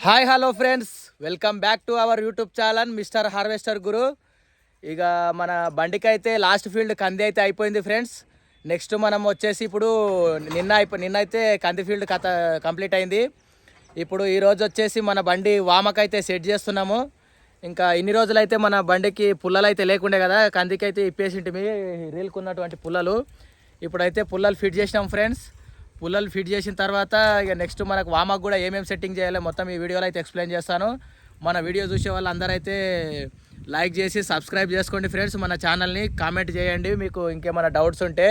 Hi hello friends. Welcome back to our YouTube channel mister harvester Guru. ఇక మన బండికి అయితే లాస్ట్ ఫీల్డ్ కంది అయితే అయిపోయింది ఫ్రెండ్స్. నెక్స్ట్ మనం వచ్చేసి ఇప్పుడు నిన్న అయిపో నిన్నైతే కంది ఫీల్డ్ కథ కంప్లీట్ అయింది. ఇప్పుడు ఈరోజు వచ్చేసి మన బండి వామకైతే సెట్ చేస్తున్నాము. ఇంకా ఇన్ని రోజులైతే మన బండికి పుల్లలు అయితే లేకుండే కదా కందికి అయితే ఇప్పేసింటిమి రీల్కున్నటువంటి పుల్లలు. ఇప్పుడైతే పుల్లలు ఫిట్ చేసినాం ఫ్రెండ్స్. పుల్లలు ఫిట్ చేసిన తర్వాత ఇక నెక్స్ట్ మనకు వామకు కూడా ఏమేమి సెట్టింగ్ చేయాలో మొత్తం ఈ వీడియోలో అయితే ఎక్స్ప్లెయిన్ చేస్తాను. మన వీడియో చూసే వాళ్ళందరూ అయితే లైక్ చేసి సబ్స్క్రైబ్ చేసుకోండి ఫ్రెండ్స్ మన ఛానల్ని కామెంట్ చేయండి. మీకు ఇంకేమైనా డౌట్స్ ఉంటే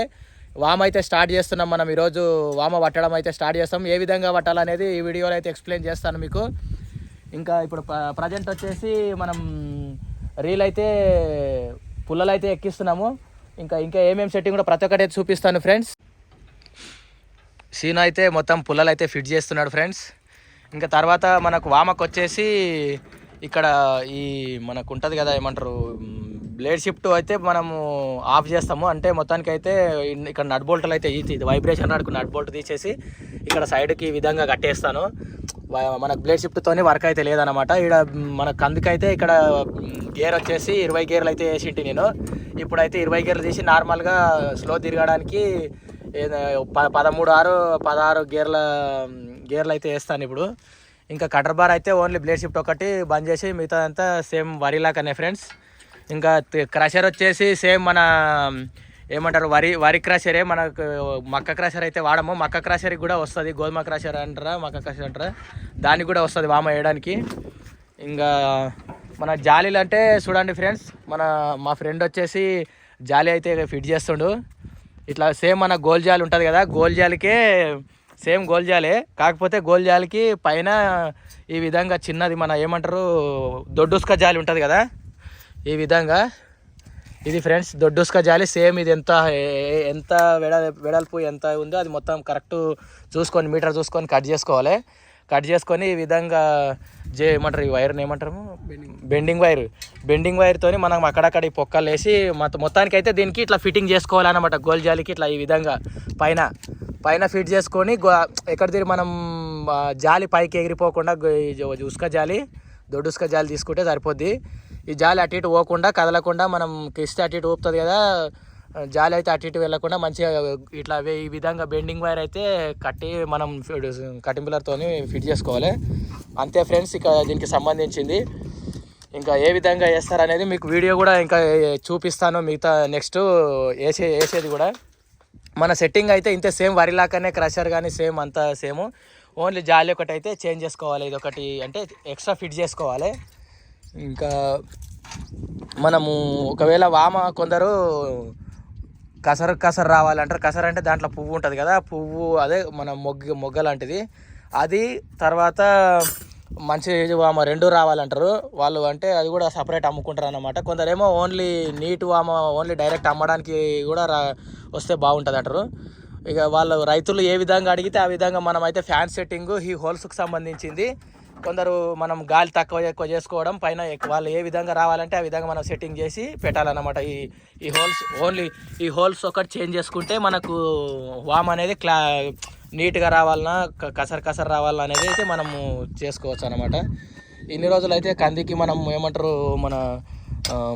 వామ అయితే స్టార్ట్ చేస్తున్నాం మనం. ఈరోజు వామ పట్టడం అయితే స్టార్ట్ చేస్తాం. ఏ విధంగా పట్టాలనేది ఈ వీడియోలో అయితే ఎక్స్ప్లెయిన్ చేస్తాను మీకు. ఇంకా ఇప్పుడు ప్రజెంట్ వచ్చేసి మనం రీల్ అయితే పుల్లలు అయితే ఎక్కిస్తున్నాము. ఇంకా ఇంకా ఏమేమి సెట్టింగ్ కూడా ప్రతి ఒక్కటి అయితే చూపిస్తాను ఫ్రెండ్స్ సీన్ అయితే మొత్తం పుల్లలు అయితే ఫిట్ చేస్తున్నాడు ఫ్రెండ్స్. ఇంకా తర్వాత మనకు వామకు వచ్చేసి ఇక్కడ ఈ మనకు ఉంటుంది కదా ఏమంటారు బ్లేడ్ షిఫ్ట్ అయితే మనము ఆఫ్ చేస్తాము. అంటే మొత్తానికి అయితే ఇక్కడ నట్ బోల్ట్లు అయితే ఇది వైబ్రేషన్ నడుకు నట్ బోల్ట్ తీసేసి ఇక్కడ సైడ్కి ఈ విధంగా కట్టేస్తాను. మనకు బ్లేడ్ షిఫ్ట్తోనే వర్క్ అయితే లేదనమాట ఇక్కడ మనకు అందుకైతే ఇక్కడ గేర్ వచ్చేసి ఇరవై గేర్లు అయితే వేసింటి నేను. ఇప్పుడైతే ఇరవై గేర్లు తీసి నార్మల్గా స్లో తిరగడానికి పదమూడు ఆరు పదహారు గేర్ల గేర్లు అయితే వేస్తాను ఇప్పుడు. ఇంకా కటర్ బార్ అయితే ఓన్లీ బ్లేడ్ షిఫ్ట్ ఒకటి బంద్ చేసి మిగతా అంతా సేమ్ వరిలాగానే ఫ్రెండ్స్. ఇంకా క్రషర్ వచ్చేసి సేమ్ మన ఏమంటారు వరి వరి క్రషరే మనకు మక్క క్రషర్ అయితే వాడము. మక్క క్రషర్కి కూడా వస్తుంది. గోధుమ క్రషర్ అంటారా మక్క క్రషర్ అంటారా? దానికి కూడా వస్తుంది వామ వేయడానికి. ఇంకా మన జాలీలు అంటే చూడండి ఫ్రెండ్స్ మన మా ఫ్రెండ్ వచ్చేసి జాలి అయితే ఫిట్ చేస్తుండు. ఇట్లా సేమ్ మన గోల్ జాలి ఉంటుంది కదా గోల్ జాలికే సేమ్ గోల్ జాలే కాకపోతే గోల్ జాలికి పైన ఈ విధంగా చిన్నది మన ఏమంటారు దొడ్డుస్క జాలి ఉంటుంది కదా. ఈ విధంగా ఇది ఫ్రెండ్స్ దొడ్డుస్క జాలి సేమ్ ఇది ఎంత ఎంత వెడ వెడల్పు ఎంత ఉందో అది మొత్తం కరెక్ట్ చూసుకొని మీటర్ చూసుకొని కట్ చేసుకోవాలి. కట్ చేసుకొని ఈ విధంగా జే ఏమంటారు ఈ వైర్ని ఏమంటారు? బెండింగ్ వైర్ బెండింగ్ వైర్తోని మనం అక్కడక్కడ ఈ పొక్కలు వేసి మొత్తం మొత్తానికి అయితే దీనికి ఇట్లా ఫిట్టింగ్ చేసుకోవాలన్నమాట. గోల్ జాలికి ఇట్లా ఈ విధంగా పైన పైన ఫిట్ చేసుకొని గో ఎక్కడ తిరిగి మనం జాలి పైకి ఎగిరిపోకుండా ఉసుక జాలి దొడ్డుసుక జాలి తీసుకుంటే సరిపోద్ది. ఈ జాలి అటు ఇటు పోకుండా కదలకుండా మనం కిస్తే అటు ఇటు ఊపుతుంది కదా జాలి అయితే అటు ఇటు వెళ్ళకుండా మంచిగా ఇట్లా ఈ విధంగా బెండింగ్ వైర్ అయితే కట్టి మనం కటింపులర్తో ఫిట్ చేసుకోవాలి. అంతే ఫ్రెండ్స్ ఇక దీనికి సంబంధించింది. ఇంకా ఏ విధంగా వేస్తారనేది మీకు వీడియో కూడా ఇంకా చూపిస్తాను. మిగతా నెక్స్ట్ వేసే వేసేది కూడా. మన సెట్టింగ్ అయితే ఇంతే సేమ్ వరిలాకనే క్రషర్ కానీ సేమ్ అంతా సేమ్. ఓన్లీ జాలి ఒకటి అయితే చేంజ్ చేసుకోవాలి. ఇది ఒకటి అంటే ఎక్స్ట్రా ఫిట్ చేసుకోవాలి. ఇంకా మనము ఒకవేళ వామ కొందరు కసరు కసరు రావాలంటారు. కసరు అంటే దాంట్లో పువ్వు ఉంటుంది కదా పువ్వు అదే మన మొగ్గ మొగ్గ లాంటిది. అది తర్వాత మంచి వామ రెండు రావాలంటారు. వాళ్ళు అంటే అది కూడా సపరేట్ అమ్ముకుంటారు అనమాట కొందరేమో ఓన్లీ నీట్ వామ ఓన్లీ డైరెక్ట్ అమ్మడానికి కూడా రా వస్తే బాగుంటుంది అంటారు. ఇక వాళ్ళు రైతులు ఏ విధంగా అడిగితే ఆ విధంగా మనం అయితే ఫ్యాన్ సెట్టింగ్ ఈ హోల్స్కి సంబంధించింది. కొందరు మనం గాలి తక్కువ ఎక్కువ చేసుకోవడం పైన వాళ్ళు ఏ విధంగా రావాలంటే ఆ విధంగా మనం సెట్టింగ్ చేసి పెట్టాలన్నమాట. ఈ ఈ హోల్స్ ఓన్లీ ఈ హోల్స్ ఒకటి చేంజ్ చేసుకుంటే మనకు వామ్ అనేది క్లా నీట్గా రావాలన్నా కసర్ కసర్ రావాలన్నా అనేది అయితే మనము చేసుకోవచ్చు అనమాట ఇన్ని రోజులు అయితే కందికి మనం ఏమంటారు మన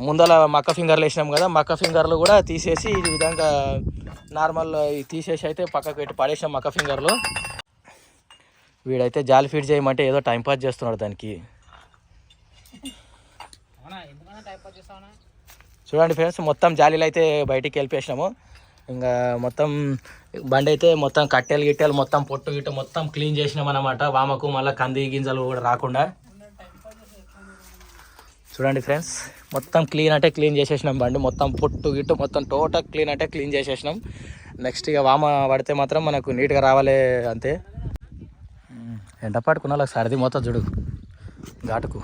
ముందల మక్క ఫింగర్లు వేసినాం కదా మక్క ఫింగర్లు కూడా తీసేసి ఈ విధంగా నార్మల్ తీసేసి అయితే పక్కకు పెట్టి పడేసాం మక్క ఫింగర్లు వీడైతే జాలి ఫీడ్ చేయమంటే ఏదో టైం పాస్ చేస్తున్నాడు దానికి. చూడండి ఫ్రెండ్స్ మొత్తం జాలీలు అయితే బయటికి వెళ్ళిపేసినాము ఇంకా మొత్తం బండి అయితే మొత్తం కట్టెలు గిట్టెలు మొత్తం పొట్టు గిట్ట మొత్తం క్లీన్ చేసినాం అనమాట వామకు మళ్ళీ కంది గింజలు కూడా రాకుండా. చూడండి ఫ్రెండ్స్ మొత్తం క్లీన్ అంటే క్లీన్ చేసేసినాం బండి. మొత్తం పొట్టు గిట్టు మొత్తం టోటల్ క్లీన్ అంటే క్లీన్ చేసేసినాం. నెక్స్ట్ ఇక వామ పడితే మాత్రం మనకు నీట్గా రావాలి అంతే. ఎండ పట్టుకున్న వాళ్ళకి సర్ది మొత్తం చూడు. ఘాటుకు.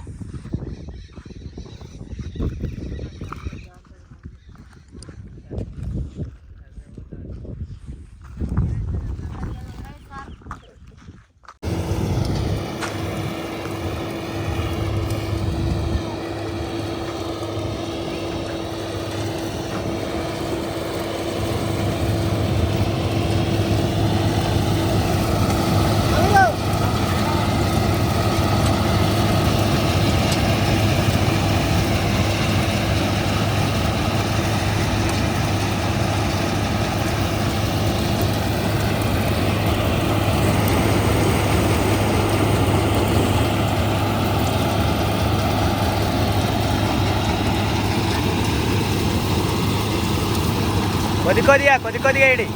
కొద్ది కొద్దిగా కొద్ది కొద్దిగా ఇడి.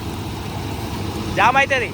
జామ్ అవుతుంది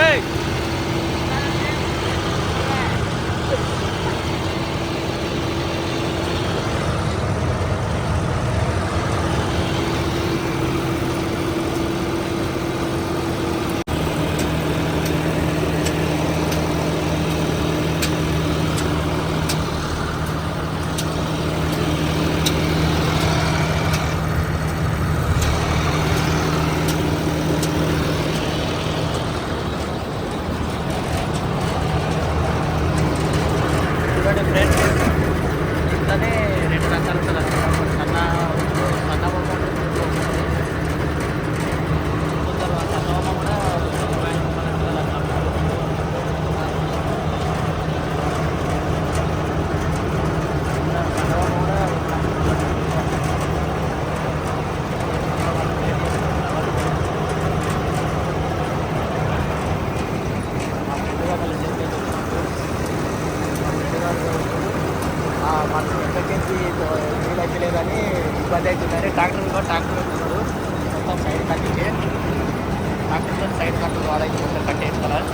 ఏయ్ చూడండి ఫ్రెండ్స్ ఇట్లనే రెండు రకాలు ఉంటుంది అన్నమాట. సన్న సన్న బొమ్మ కొందరు ఆ సన్న బొమ్మ కూడా ఇరవై రూపాయలు ఉంటుంది అన్నమాట. సన్న బొమ్మ కూడా ఆ ముందుగా మళ్ళీ చెప్పేది మనసు ఎక్కడికి వీలు అయితే లేదని ఇబ్బంది అవుతుందని ట్రాక్టర్ కూడా ట్రాక్టర్ వెళ్తున్నాడు మొత్తం సైడ్ కట్టించి ట్రాక్టర్తో సైడ్ కట్టు వాళ్ళకి మొత్తం కట్టేసుకోవాలి